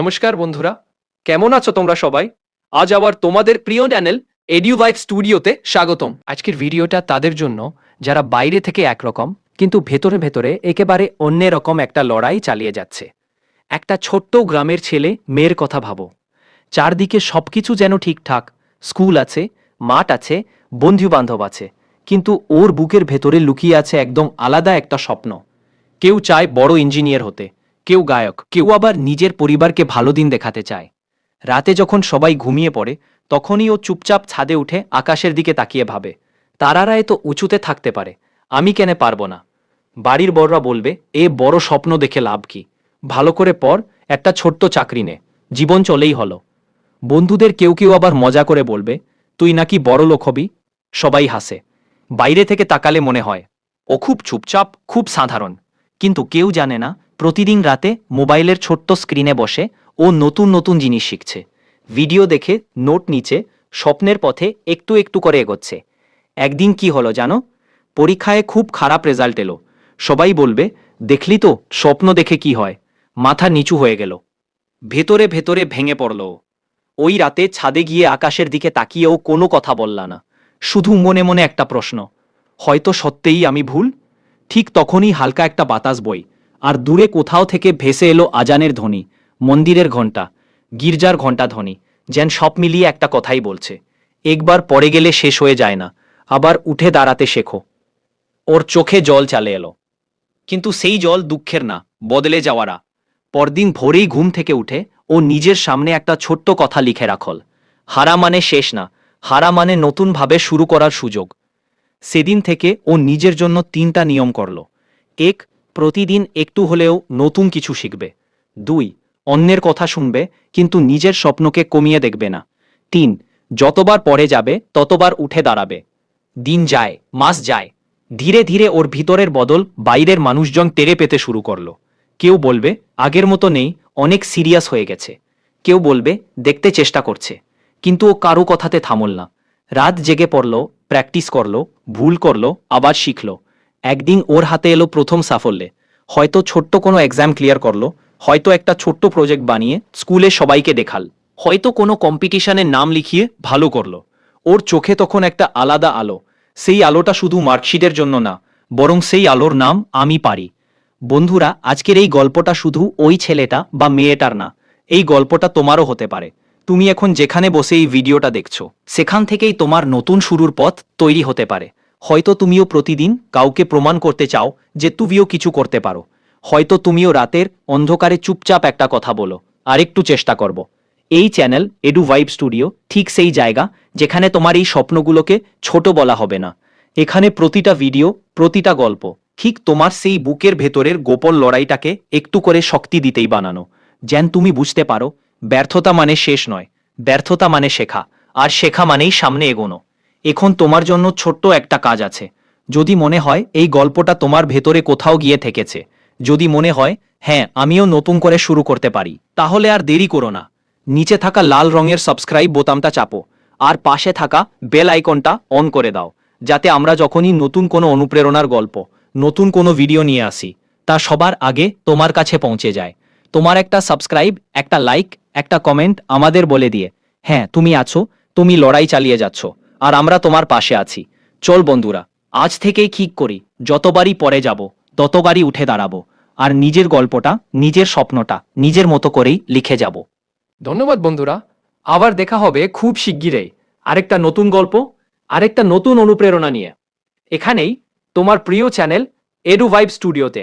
নমস্কার বন্ধুরা, কেমন আছো তোমরা সবাই? আজ আবার তোমাদের প্রিয় চ্যানেল এডিউ ভাইব স্টুডিওতে স্বাগতম। আজকের ভিডিওটা তাদের জন্য যারা বাইরে থেকে একরকম, কিন্তু ভেতরে ভেতরে একেবারে অন্য রকম একটা লড়াই চালিয়ে যাচ্ছে। একটা ছোট্ট গ্রামের ছেলে মেয়ের কথা ভাবো। চারদিকে সবকিছু যেন ঠিকঠাক, স্কুল আছে, মাঠ আছে বন্ধু বান্ধব আছে, কিন্তু ওর বুকের ভেতরে লুকিয়ে আছে একদম আলাদা একটা স্বপ্ন। কেউ চায় বড় ইঞ্জিনিয়ার হতে কেউ গায়ক, কেউ আবার নিজের পরিবারকে ভালো দিন দেখাতে চায়। রাতে যখন সবাই ঘুমিয়ে পড়ে, তখনই ও চুপচাপ ছাদে উঠে আকাশের দিকে তাকিয়ে ভাবে তারারা এত উঁচুতে থাকতে পারে, আমি কেন পারব না? বাড়ির বড়রা বলবে, এ বড় স্বপ্ন দেখে লাভ কি? ভালো করে পর একটা ছোট্ট চাকরি নে, জীবন চলেই হলো। বন্ধুদের কেউ কেউ আবার মজা করে বলবে, তুই নাকি বড় লোক হবি? সবাই হাসে। বাইরে থেকে তাকালে মনে হয়, ও খুব চুপচাপ, খুব সাধারণ। কিন্তু কেউ জানে না প্রতিদিন রাতে মোবাইলের ছোট্ট স্ক্রিনে বসে ও নতুন নতুন জিনিস শিখছে। ভিডিও দেখে নোট নিচে, স্বপ্নের পথে একটু একটু করে এগোচ্ছে। একদিন কি হলো জানো? পরীক্ষায় খুব খারাপ রেজাল্ট এলো। সবাই বলবে, দেখলি তো, স্বপ্ন দেখে কি হয়? মাথা নিচু হয়ে গেল। ভেতরে ভেতরে ভেঙে পড়ল ওই রাতে ছাদে গিয়ে আকাশের দিকে তাকিয়েও কোনো কথা বললা না। শুধু মনে মনে একটা প্রশ্ন, হয়তো সত্যিই আমি ভুল? ঠিক তখনই হালকা একটা বাতাস বই আর দূরে কোথাও থেকে ভেসে এলো আজানের ধ্বনি, মন্দিরের ঘণ্টা, গির্জার ঘণ্টা ধ্বনি যেন সব মিলিয়ে একটা কথাই বলছে, একবার পরে গেলে শেষ হয়ে যায় না, আবার উঠে দাঁড়াতে শেখো। ওর চোখে জল চালে এলো। কিন্তু সেই জল দুঃখের না, বদলে যাওয়ারা পরদিন ভোরেই ঘুম থেকে উঠে ও নিজের সামনে একটা ছোট্ট কথা লিখে রাখল। হারা মানে শেষ না, হারা মানে নতুনভাবে শুরু করার সুযোগ। সেদিন থেকে ও নিজের জন্য তিনটা নিয়ম করল। এক প্রতিদিন একটু হলেও নতুন কিছু শিখবে। দুই, অন্যের কথা শুনবে, কিন্তু নিজের স্বপ্নকে কমিয়ে দেখবে না। তিন, যতবার পড়ে যাবে, ততবার উঠে দাঁড়াবে। দিন যায়, মাস যায়। ধীরে ধীরে ওর ভিতরের বদল বাইরের মানুষজন টেরে পেতে শুরু করল। কেউ বলবে, আগের মতো নেই, অনেক সিরিয়াস হয়ে গেছে। কেউ বলবে, দেখতে চেষ্টা করছে। কিন্তু ও কারও কথাতে থামল না। রাত জেগে পড়ল, প্র্যাকটিস করল, ভুল করল, আবার শিখলো। একদিন ওর হাতে এলো প্রথম সাফল্যে। হয়তো ছোট্ট কোনো এক্সাম ক্লিয়ার করল, হয়তো একটা ছোট্ট প্রজেক্ট বানিয়ে স্কুলে সবাইকে দেখাল, হয়তো কোনো কম্পিটিশনের নাম লিখিয়ে ভালো করল। ওর চোখে তখন একটা আলাদা আলো, সেই আলোটা শুধু মার্কশিটের জন্য না, বরং সেই আলোর নাম আমি পারি। বন্ধুরা, আজকের এই গল্পটা শুধু ওই ছেলেটা বা মেয়েটার না, এই গল্পটা তোমারও হতে পারে। তুমি এখন যেখানে বসে এই ভিডিওটা দেখছ, সেখান থেকেই তোমার নতুন শুরুর পথ তৈরি হতে পারে। হয়তো তুমিও প্রতিদিন কাউকে প্রমাণ করতে চাও যে তুমিও কিছু করতে পারো। হয়তো তুমিও রাতের অন্ধকারে চুপচাপ একটা কথা বলো। আরেকটু চেষ্টা করব। এই চ্যানেল এডু ভাইব স্টুডিও ঠিক সেই জায়গা যেখানে তোমার এই স্বপ্নগুলোকে ছোট বলা হবে না। এখানে প্রতিটা ভিডিও, প্রতিটা গল্প, ঠিক তোমার সেই বুকের ভেতরের গোপন লড়াইটাকে একটু করে শক্তি দিতেই বানানো। যেন তুমি বুঝতে পারো, ব্যর্থতা মানে শেষ নয়, ব্যর্থতা মানে শেখা, আর শেখা মানেই সামনে এগোনো। এখন তোমার জন্য ছোট্ট একটা কাজ আছে। যদি মনে হয় এই গল্পটা তোমার ভেতরে কোথাও গিয়ে থেকেছে। যদি মনে হয় হ্যাঁ আমিও নতুন করে শুরু করতে পারি, তাহলে আর দেরি করো না। নিচে থাকা লাল রঙের সাবস্ক্রাইব বোতামটা চাপো, আর পাশে থাকা বেল আইকনটা অন করে দাও, যাতে আমরা যখনই নতুন কোনো অনুপ্রেরণার গল্প, নতুন কোনো ভিডিও নিয়ে আসি, তা সবার আগে তোমার কাছে পৌঁছে যায়। তোমার একটা সাবস্ক্রাইব, একটা লাইক, একটা কমেন্ট আমাদের বলে দিয়ে হ্যাঁ তুমি আছো, তুমি লড়াই চালিয়ে যাচ্ছ। আর আমরা তোমার পাশে আছি। চল বন্ধুরা, আজ থেকেই ঠিক করি, যতবারই পরে যাব, ততবারই উঠে দাঁড়াবো। আর নিজের গল্পটা, নিজের স্বপ্নটা, নিজের মতো করেই লিখে যাব। ধন্যবাদ বন্ধুরা, আবার দেখা হবে খুব শিগগিরই। আরেকটা নতুন গল্প, আরেকটা নতুন অনুপ্রেরণা নিয়ে। এখানেই তোমার প্রিয় চ্যানেল এডু ভাইব স্টুডিওতে।